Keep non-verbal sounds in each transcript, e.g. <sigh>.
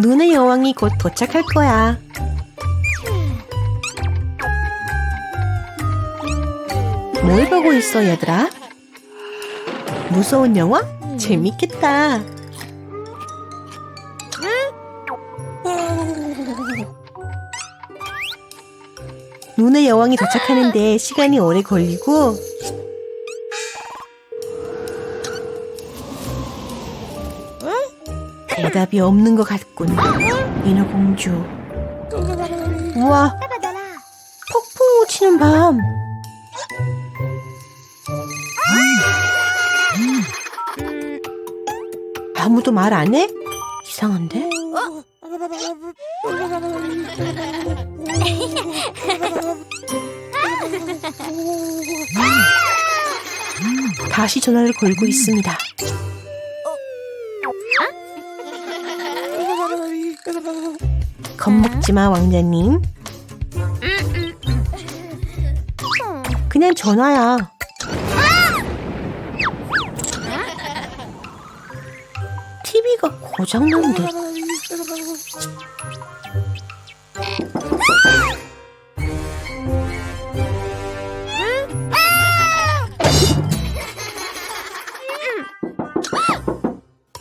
눈의 여왕이 곧 도착할 거야. 뭘 보고 있어, 얘들아? 무서운 영화? 재밌겠다. 눈의 여왕이 도착하는데 시간이 오래 걸리고 대답이 없는 것 같군. 인어공주. 우와, 폭풍 우 치는 밤. 아무도 말 안 해? 이상한데? 다시 전화를 걸고 있습니다. 겁먹지 마, 왕자님. 그냥 전화야. TV가 고장난데.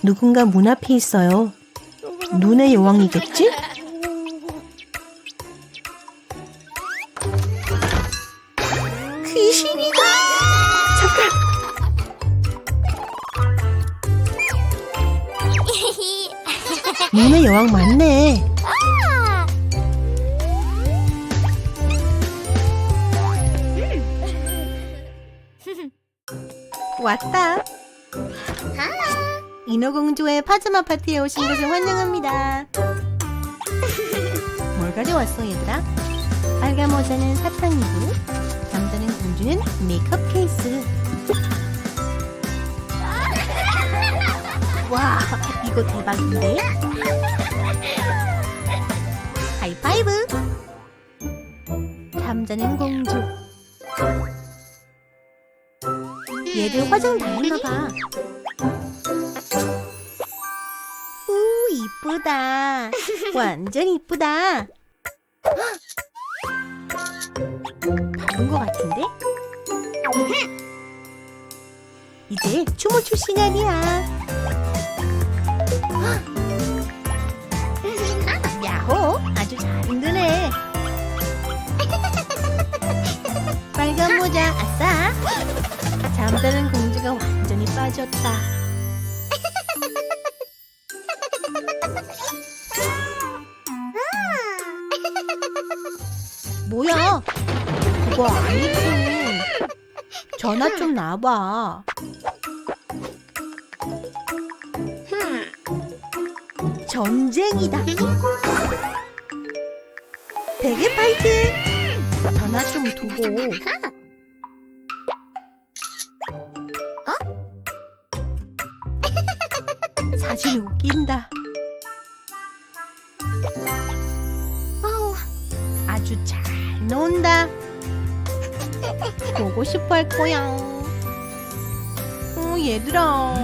누군가 문 앞에 있어요. 눈의 여왕이겠지? 왔다. 인어공주의 파자마 파티에 오신 것을 환영합니다. 뭘 가져왔어, 얘들아? 빨간 모자는 사탕이고, 잠자는 공주는 메이크업 케이스. 와, 이거 대박인데? 하이파이브! 잠자는 공주. 얘들 화장 다 했나봐. 오, 이쁘다. 완전 이쁘다. 바쁜 것 같은데? 이제 춤을 출 시간이야. 야호, 아주 잘 흔드네. 빨간 모자, 아싸. 잠자는 공주가 완전히 빠졌다. 뭐야? 그거 아니지. 전화 좀 놔봐. 전쟁이다. 대게 파이팅! 전화 좀 두고. 사진 웃긴다. 어우, 아주 잘 논다. 보고 싶어 할 거야. 어, 얘들아.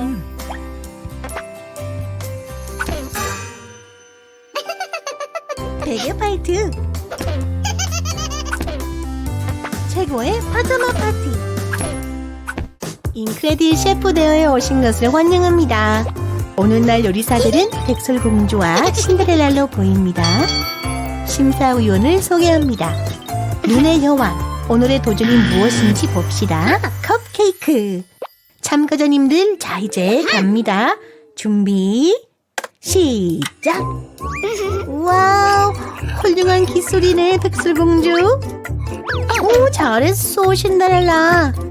대게 파이트. 최고의 파자마 파티. 인크레딜 셰프 대회에 오신 것을 환영합니다. 오늘날 요리사들은 백설공주와 신데렐라로 보입니다. 심사위원을 소개합니다. 눈의 여왕, 오늘의 도전이 무엇인지 봅시다. 컵케이크. 참가자님들, 자, 이제 갑니다. 준비, 시작! 와우, 훌륭한 기술이네, 백설공주. 오, 잘했어, 신데렐라.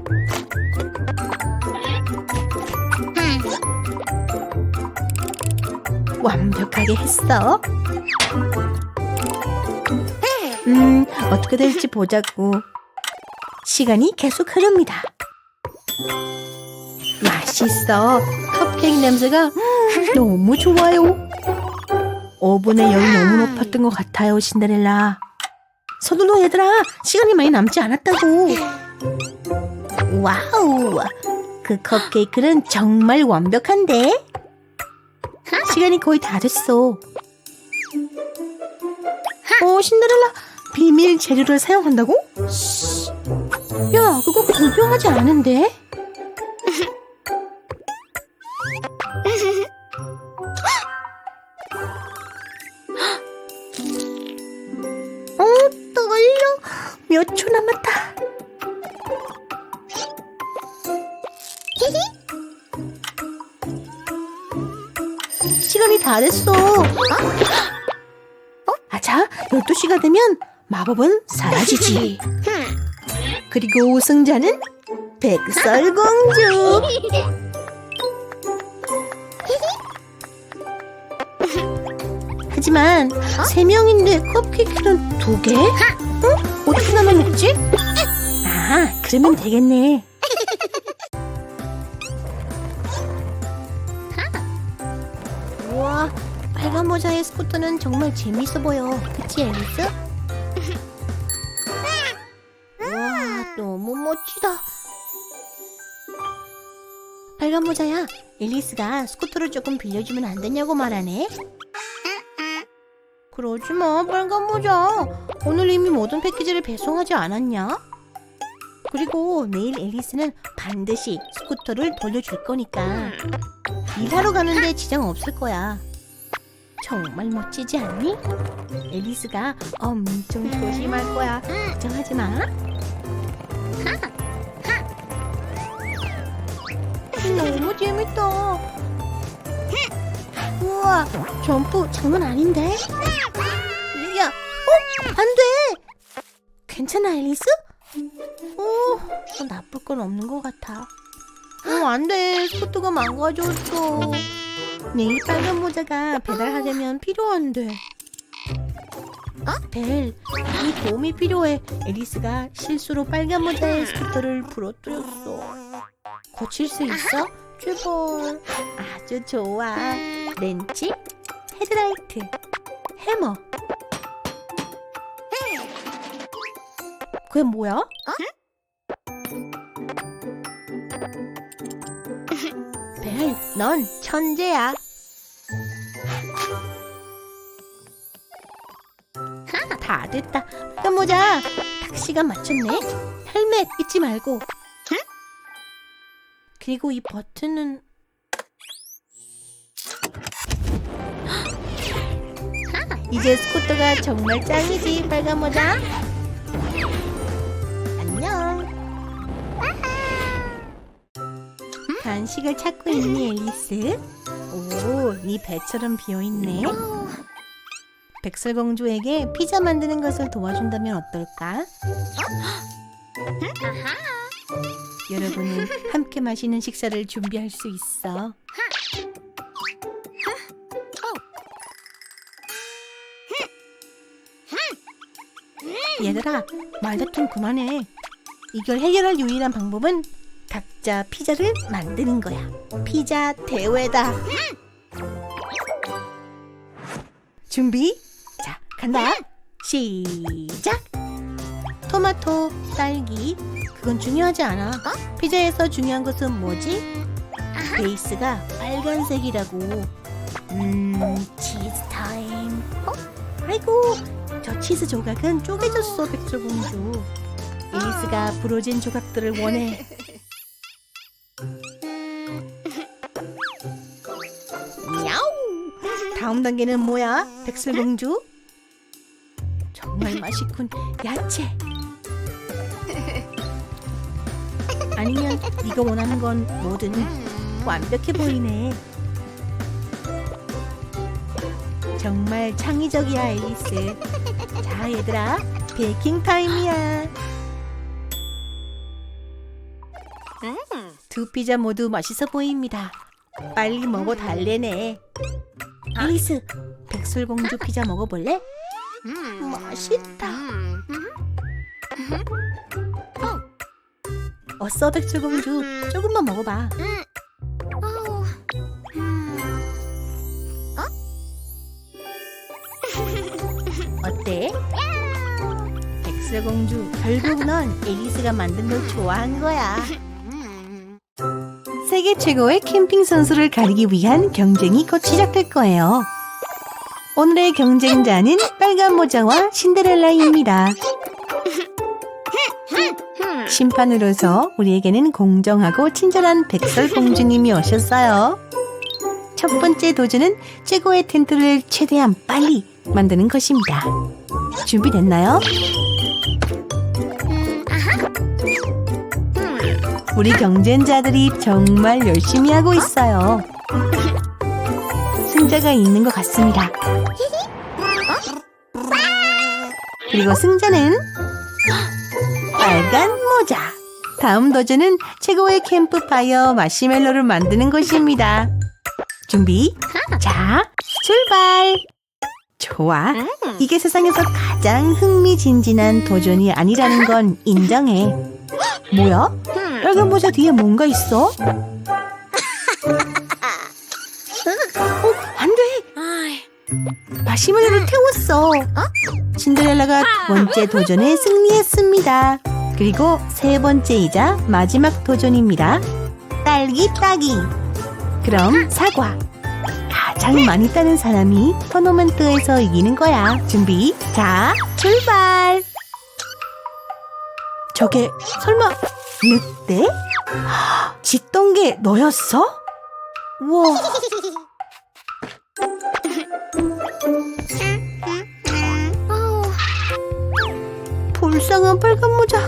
완벽하게 했어. 음, 어떻게 될지 보자고. 시간이 계속 흐릅니다. 맛있어. 컵케이크 냄새가 음, 너무 좋아요. 오븐의 열이 너무 높았던 것 같아요, 신데렐라. 서둘러 얘들아, 시간이 많이 남지 않았다고. 와우, 그 컵케이크는 정말 완벽한데? 시간이 거의 다 됐어. 어, 신데렐라 비밀 재료를 사용한다고? 야, 그거 공평하지 않은데? 시간이 다 됐어. 아자, 12시가 되면 마법은 사라지지. <laughs> 그리고 우승자는 백설공주. 하지만 세 명인데 컵케이크는 두 개? 응? 어떻게 나만 먹지? 아, 그러면 되겠네. 스쿠터는 정말 재밌어 보여. 그치, 앨리스? 와, 너무 멋지다. 빨간 모자야, 앨리스가 스쿠터를 조금 빌려주면 안 되냐고 말하네. 그러지 마, 빨간 모자. 오늘 이미 모든 패키지를 배송하지 않았냐? 그리고 내일 앨리스는 반드시 스쿠터를 돌려줄 거니까 일하러 가는데 지장 없을 거야. 정말 멋지지 않니? 앨리스가 엄청 조심할 거야. 걱정하지 마. 너무 재밌다. 우와, 점프 장난 아닌데? 야, 어? 안 돼! 괜찮아, 앨리스? 어, 뭐 나쁠 건 없는 것 같아. 어, 안 돼. 스쿠터가 망가졌어. 내일 빨간 모자가 배달하려면 필요한데. 아, 벨, 이 도움이 필요해. 앨리스가 실수로 빨간 모자의 스쿠터를 부러뜨렸어. 고칠 수 있어? 제발. 아주 좋아. 렌치, 헤드라이트, 해머. 그게 뭐야? 벨, 넌 천재야. 다 됐다. 빨간 모자. 딱 시간 맞췄네. 헬멧 잊지 말고. 그리고 이 버튼은 이제 스쿠터가 정말 짱이지 빨간 모자 간식을 찾고 있니 앨리스? 오, 네 배처럼 비어있네 백설공주에게 피자 만드는 것을 도와준다면 어떨까? 여러분은 함께 마시는 식사를 준비할 수 있어. 얘들아, 말다툼 그만해. 이걸 해결할 유일한 방법은 각자 피자를 만드는 거야. 피자 대회다. 준비? 자, 간다. 시작. 토마토, 딸기, 그건 중요하지 않아. 피자에서 중요한 것은 뭐지? 베이스가 빨간색이라고. 음, 치즈 타임. 어? 아이고, 저 치즈 조각은 쪼개졌어, 백설공주. 앨리스가 부러진 조각들을 원해. <laughs> 다음 단계는 뭐야, 백설공주? 정말 맛있군, 야채. 아니면 네가 원하는 건 뭐든 완벽해 보이네. 정말 창의적이야, 앨리스. 자, 얘들아, 베이킹 타임이야. 두 피자 모두 맛있어 보입니다. 빨리 먹어 달래네. 앨리스, 백설공주 피자 먹어볼래? 맛있다. 어서 백설공주, 조금만 먹어봐. 어때? 백설공주, 결국 넌 앨리스가 만든 걸 좋아한 거야. 세계 최고의 캠핑 선수를 가리기 위한 경쟁이 곧 시작될 거예요. 오늘의 경쟁자는 빨간 모자와 신데렐라입니다. 심판으로서 우리에게는 공정하고 친절한 백설 공주님이 오셨어요. 첫 번째 도전은 최고의 텐트를 최대한 빨리 만드는 것입니다. 준비됐나요? 우리 경쟁자들이 정말 열심히 하고 있어요. 승자가 있는 것 같습니다. 그리고 승자는 빨간 모자. 다음 도전은 최고의 캠프파이어 마시멜로를 만드는 것입니다. 준비. 자, 출발. 좋아. 이게 세상에서 가장 흥미진진한 도전이 아니라는 건 인정해. 뭐야? 빨간 모자 뒤에 뭔가 있어? 어, 안 돼! 마시멜로를 태웠어. 신데렐라가 두 번째 도전에 승리했습니다. 그리고 세 번째이자 마지막 도전입니다. 딸기 따기. 그럼 사과. 가장 많이 따는 사람이 토너먼트에서 이기는 거야. 준비. 자, 출발. 저게 설마 늑대? 짖던 게 너였어? 우와. 불쌍한 빨간 모자.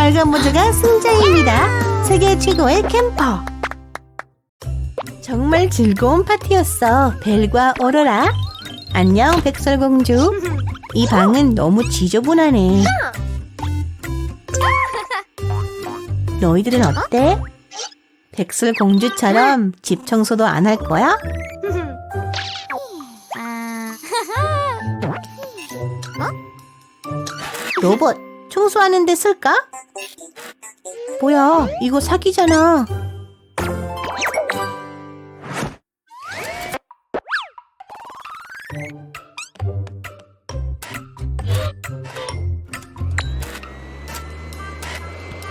빨간 모자가 승자입니다. 세계 최고의 캠퍼. 정말 즐거운 파티였어. 벨과 오로라. 안녕, 백설공주. 이 방은 너무 지저분하네. 너희들은 어때? 백설공주처럼 집 청소도 안 할 거야? <laughs> 로봇, 청소하는 데 쓸까? 뭐야, 이거 사기잖아.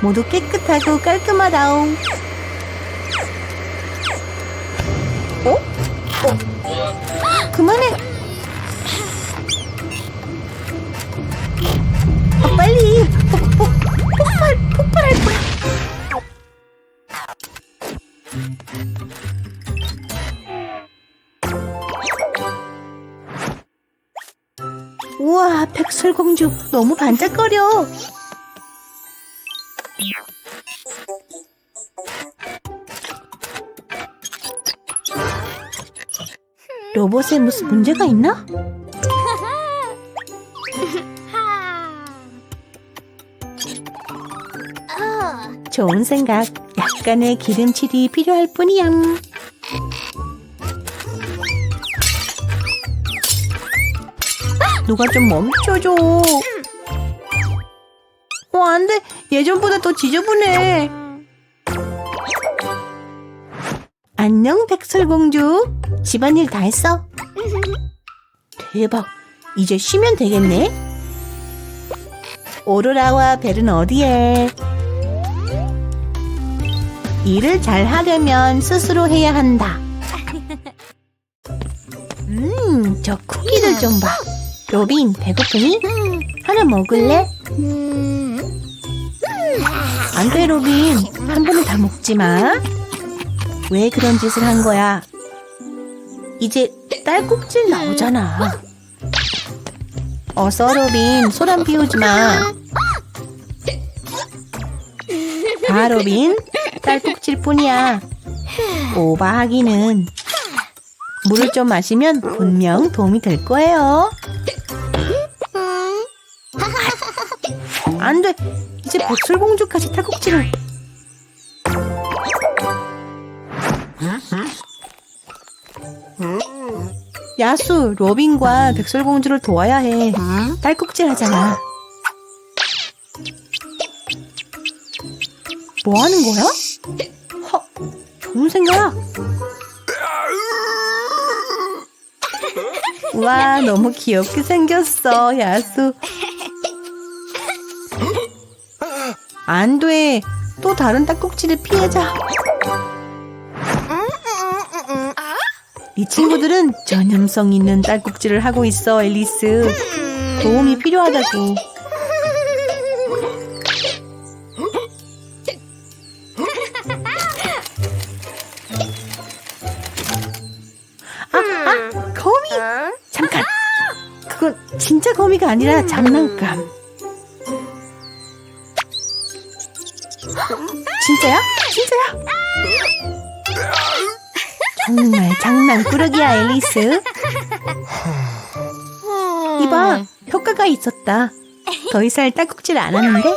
모두 깨끗하고 깔끔하다오. 어? 어? 그만해. 아, 빨리. 폭발, 폭발할 거야. 우와, 백설공주 너무 반짝거려. 로봇에 무슨 문제가 있나? 좋은 생각. 약간의 기름칠이 필요할 뿐이야. 누가 좀 멈춰줘. 어, 안 돼. 예전보다 더 지저분해. 안녕, 백설공주. 집안일 다 했어? 대박. 이제 쉬면 되겠네. 오로라와 벨은 어디에? 일을 잘 하려면 스스로 해야 한다. 음, 저 쿠키들 좀 봐. 로빈, 배고프니? 하나 먹을래? 안 돼, 로빈. 한 번에 다 먹지 마. 왜 그런 짓을 한 거야? 이제 딸꾹질 나오잖아. 어서, 로빈. 소란 피우지 마. 다, 로빈. 딸꾹질 뿐이야. 오바하기는. 물을 좀 마시면 분명 도움이 될 거예요. 안 돼. 이제 백설공주까지 탈곡질을. 야수, 로빈과 백설공주를 도와야 해. 딸꾹질 하잖아. 뭐 하는 거야? 허, 좋은 생각. 와, 너무 귀엽게 생겼어, 야수. 안 돼. 또 다른 딸꾹질을 피하자. 이 친구들은 전염성 있는 딸꾹질을 하고 있어, 앨리스. 도움이 필요하다고. 아니라 장난감. 진짜야? 진짜야? 정말 장난꾸러기야, 앨리스. 이봐, 효과가 있었다. 더 이상 딸꾹질 안 하는데?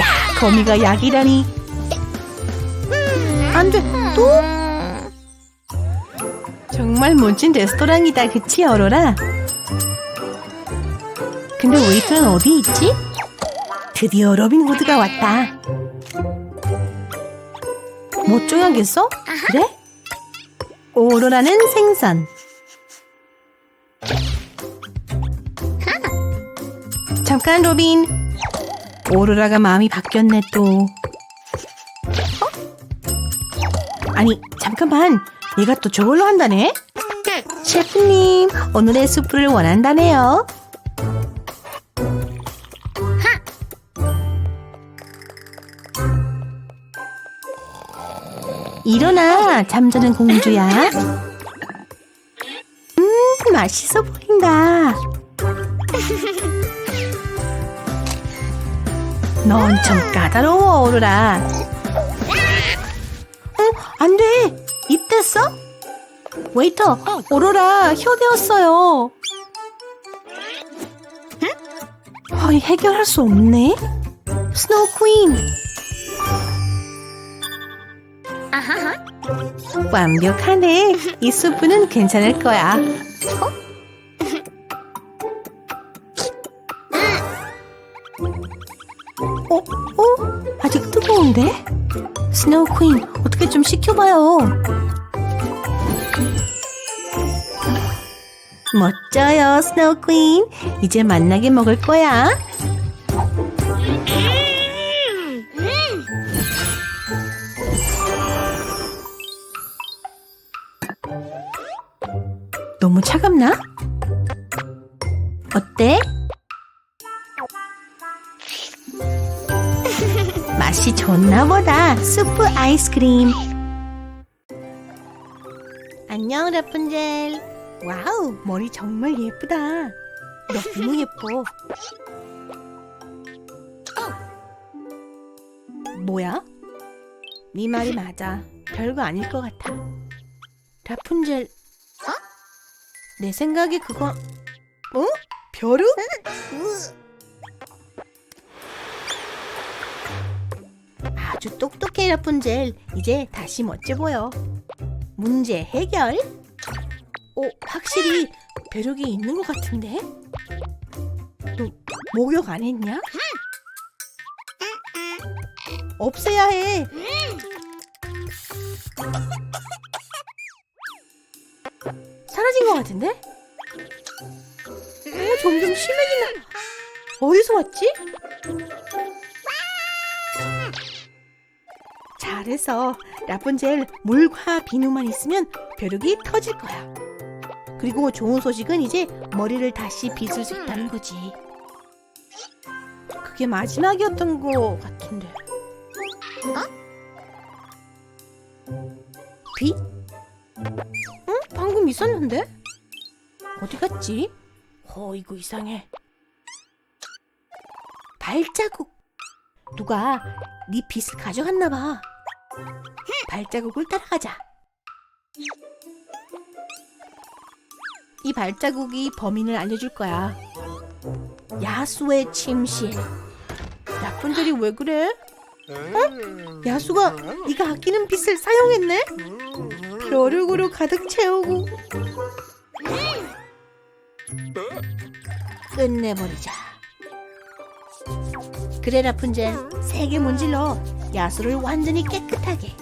야, 거미가 약이라니. 안 돼, 또? 정말 멋진 레스토랑이다, 그치, 어로라? 근데 웨이터는 어디 있지? 드디어 로빈 후드가 왔다. 못 줘야겠어? 그래? 오로라는 생선. 잠깐 로빈. 오로라가 마음이 바뀌었네 또. 어? 아니 잠깐만. 얘가 또 저걸로 한다네? 셰프님 오늘의 수프를 원한다네요. 일어나 잠자는 공주야. 음 맛있어 보인다. 넌좀 까다로워 오로라. 어, 안 돼. 입 뗐어? 웨이터, 오로라 혀대었어요. 아, 해결할 수 없네. 스노우 퀸. 완벽하네. 이 수프는 괜찮을 거야. 어? 어? 아직 뜨거운데? 스노우 퀸, 어떻게 좀 식혀봐요. 멋져요, 스노우 퀸. 이제 만나게 먹을 거야. 너무 차갑나? 어때? 맛이 좋나 보다. 수프 아이스크림. 안녕, 라푼젤. 와우, 머리 정말 예쁘다. 너무 예뻐. 뭐야? 네 말이 맞아. 별거 아닐 것 같아. 라푼젤. 내 생각에 그거 어? 벼룩? 아주 똑똑해 라푼젤 이제 다시 멋져 보여 문제 해결? 어 확실히 벼룩이 있는 것 같은데? 너 목욕 안 했냐? 없애야 해 사라진 것 같은데? 어, 점점 심해지나. 어디서 왔지? 잘해서 라푼젤 물과 비누만 있으면 벼룩이 터질 거야. 그리고 좋은 소식은 이제 머리를 다시 빗을 수 있다는 거지. 그게 마지막이었던 것 같은데. 빗? 응? 방금 있었는데? 어디 갔지? 어, 이거 이상해. 발자국. 누가 네 빗을 가져갔나 봐. 발자국을 따라가자. 이 발자국이 범인을 알려줄 거야. 야수의 침실. 나쁜들이 왜 그래? 어? 야수가 네가 아끼는 빗을 사용했네? 벼룩으로 가득 채우고 끝내버리자. 그래 라푼젤 세게 문질러 야수를 완전히 깨끗하게.